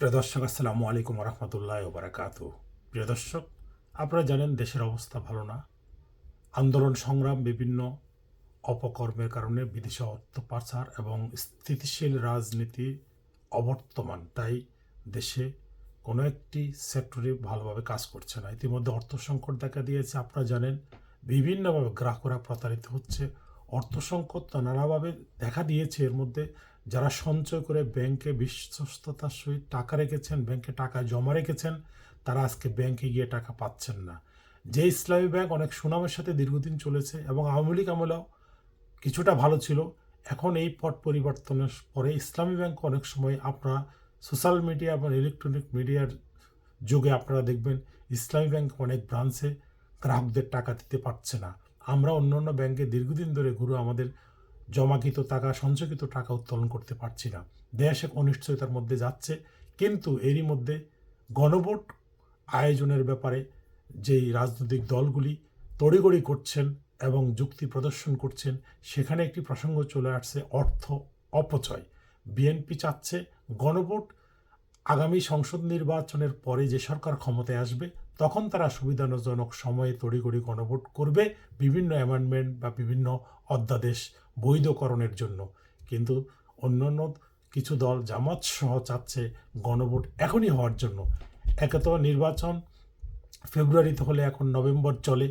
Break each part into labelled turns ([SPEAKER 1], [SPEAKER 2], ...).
[SPEAKER 1] প্রিয় দর্শক, আসসালামু আলাইকুম রহমতুল্লাহ বারাকাত প্রিয় দর্শক, আপনারা জানেন দেশের অবস্থা ভালো না। আন্দোলন সংগ্রাম বিভিন্ন অপকর্মের কারণে বিদেশে অর্থ পাচার এবং স্থিতিশীল রাজনীতি অবর্তমান, তাই দেশে কোনো একটি সেক্টরে ভালোভাবে কাজ করছে না। ইতিমধ্যে অর্থ সংকট দেখা দিয়েছে, আপনারা জানেন। বিভিন্নভাবে গ্রাহকরা প্রতারিত হচ্ছে। অর্থ সংকট তো নানাভাবে দেখা দিয়েছে। এর মধ্যে যারা সঞ্চয় করে ব্যাংকে বিশ্বস্ততার সহিত টাকা রেখেছেন, ব্যাংকে টাকা জমা রেখেছেন, তারা আজকে ব্যাংকে গিয়ে টাকা পাচ্ছেন না। যে ইসলামী ব্যাংক অনেক সুনামের সাথে দীর্ঘদিন চলেছে এবং আওয়ামী লীগ আমলেও কিছুটা ভালো ছিল, এখন এই পট পরিবর্তনের পরে ইসলামী ব্যাংক অনেক সময় আপনারা সোশ্যাল মিডিয়া এবং ইলেকট্রনিক মিডিয়ার যুগে আপনারা দেখবেন ইসলামী ব্যাংক অনেক ব্রাঞ্চে গ্রাহকদের টাকা দিতে পারছে না। আমরা অন্য অন্য ব্যাংকে দীর্ঘদিন ধরে ঘুরে আমাদের জমাকৃত টাকা, সঞ্চয়কৃত টাকা উত্তোলন করতে পারছি না। দেশ এক অনিশ্চয়তার মধ্যে যাচ্ছে, কিন্তু এরই মধ্যে গণভোট আয়োজনের ব্যাপারে যেই রাজনৈতিক দলগুলি তড়িগড়ি করছেন এবং যুক্তি প্রদর্শন করছেন, সেখানে একটি প্রসঙ্গ চলে আসছে, অর্থ অপচয়। বিএনপি চাচ্ছে গণভোট আগামী সংসদ নির্বাচনের পরে যে সরকার ক্ষমতায় আসবে, তখন তারা সুবিধাজনক সময়ে তড়িঘড়ি গণভোট করবে বিভিন্ন অ্যামেন্ডমেন্ট বা বিভিন্ন অধ্যাদেশ বৈধকরণের জন্য। কিন্তু অন্যান্য কিছু দল জামাত সহ চাচ্ছে গণভোট এখনই হওয়ার জন্য। একে তো নির্বাচন ফেব্রুয়ারিতে হলে এখন নভেম্বর চলে,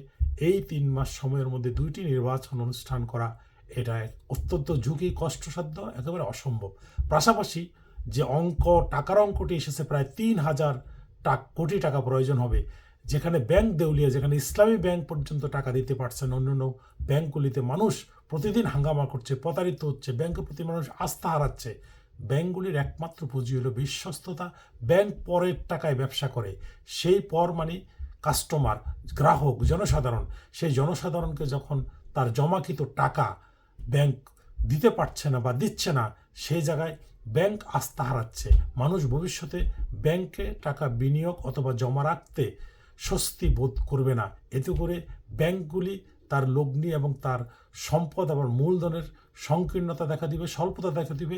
[SPEAKER 1] এই তিন মাস সময়ের মধ্যে দুইটি নির্বাচন অনুষ্ঠান করা, এটা অত্যন্ত ঝুঁকি, কষ্টসাধ্য, একেবারে অসম্ভব। পাশাপাশি যে অঙ্ক, টাকার অঙ্কটি এসেছে প্রায় তিন হাজার কোটি টাকা প্রয়োজন হবে। যেখানে ব্যাংক দেউলিয়া, যেখানে ইসলামী ব্যাংক পর্যন্ত টাকা দিতে পারছেন অন্যান্য ব্যাংকগুলিতে মানুষ প্রতিদিন হাঙ্গামা করছে, প্রতারিত হচ্ছে, ব্যাংকের প্রতি মানুষ আস্থা হারাচ্ছে। ব্যাংকগুলির একমাত্র পুঁজি হলো বিশ্বস্ততা। ব্যাংক পরের টাকায় ব্যবসা করে, সেই পর মানে কাস্টমার, গ্রাহক, জনসাধারণ। সেই জনসাধারণকে যখন তার জমাকৃত টাকা ব্যাংক দিতে পারছে না বা দিচ্ছে না, সেই জায়গায় ব্যাংক আস্থা হারাচ্ছে। মানুষ ভবিষ্যতে ব্যাংকে টাকা বিনিয়োগ অথবা জমা রাখতে স্বস্তি বোধ করবে না। এতে করে ব্যাংকগুলি তার লগ্নি এবং তার সম্পদ আবার মূলধনের সংকীর্ণতা দেখা দিবে, স্বল্পতা দেখা দিবে,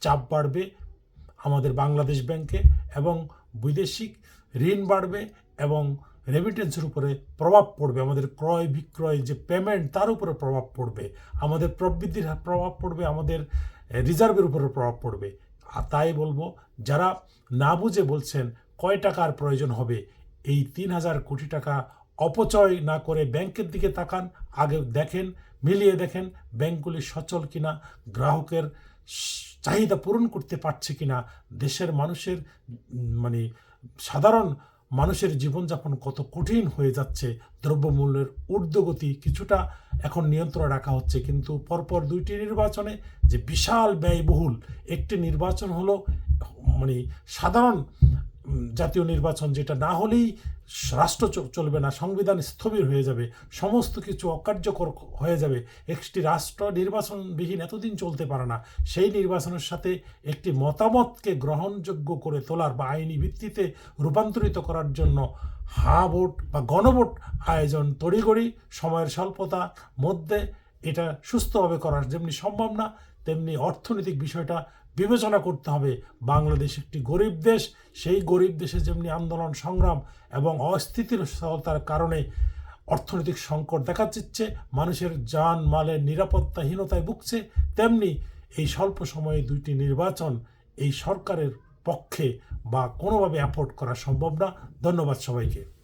[SPEAKER 1] চাপ বাড়বে আমাদের বাংলাদেশ ব্যাংকে এবং বৈদেশিক ঋণ বাড়বে এবং রেমিটেন্সের উপরে প্রভাব পড়বে, আমাদের ক্রয়, বিক্রয়, যে পেমেন্ট তার উপরে প্রভাব পড়বে, আমাদের প্রবৃদ্ধির প্রভাব পড়বে, আমাদের রিজার্ভের উপরে প্রভাব পড়বে। আর তাই বলব, যারা না বুঝে বলছেন কয় টাকার প্রয়োজন হবে, এই তিন হাজার কোটি টাকা অপচয় না করে ব্যাংকের দিকে তাকান, আগে দেখেন, মিলিয়ে দেখেন, ব্যাংকগুলি সচল কিনা, গ্রাহকের চাহিদা পূরণ করতে পারছে কিনা, দেশের মানুষের মানে সাধারণ মানুষের জীবনযাপন কত কঠিন হয়ে যাচ্ছে, দ্রব্যমূল্যের ঊর্ধ্বগতি কিছুটা এখন নিয়ন্ত্রণ রাখা হচ্ছে। কিন্তু পরপর দুইটি নির্বাচনে যে বিশাল ব্যয়বহুল, একটি নির্বাচন হলো মানে সাধারণ জাতীয় নির্বাচন, যেটা না হলেই রাষ্ট্র চলবে না, সংবিধান স্থবির হয়ে যাবে, সমস্ত কিছু অকার্যকর হয়ে যাবে। একটি রাষ্ট্র নির্বাচনবিহীন এতদিন চলতে পারে না। সেই নির্বাচনের সাথে একটি মতামতকে গ্রহণযোগ্য করে তোলার বা আইনি ভিত্তিতে রূপান্তরিত করার জন্য হা ভোট বা গণভোট আয়োজন তড়িগড়ি সময়ের স্বল্পতা, মধ্যে এটা সুস্থভাবে করার যেমনি সম্ভব না তেমনি অর্থনৈতিক বিষয়টা বিবেচনা করতে হবে। বাংলাদেশ একটি গরিব দেশ, সেই গরিব দেশে যেমনি আন্দোলন, সংগ্রাম এবং অস্থিতিশীলতার কারণে অর্থনৈতিক সংকট দেখা দিচ্ছে, মানুষের যান মালের নিরাপত্তাহীনতায় ভুগছে, তেমনি এই স্বল্প সময়ে দুইটি নির্বাচন এই সরকারের পক্ষে বা কোনোভাবে অ্যাফোর্ড করা সম্ভব না। ধন্যবাদ সবাইকে।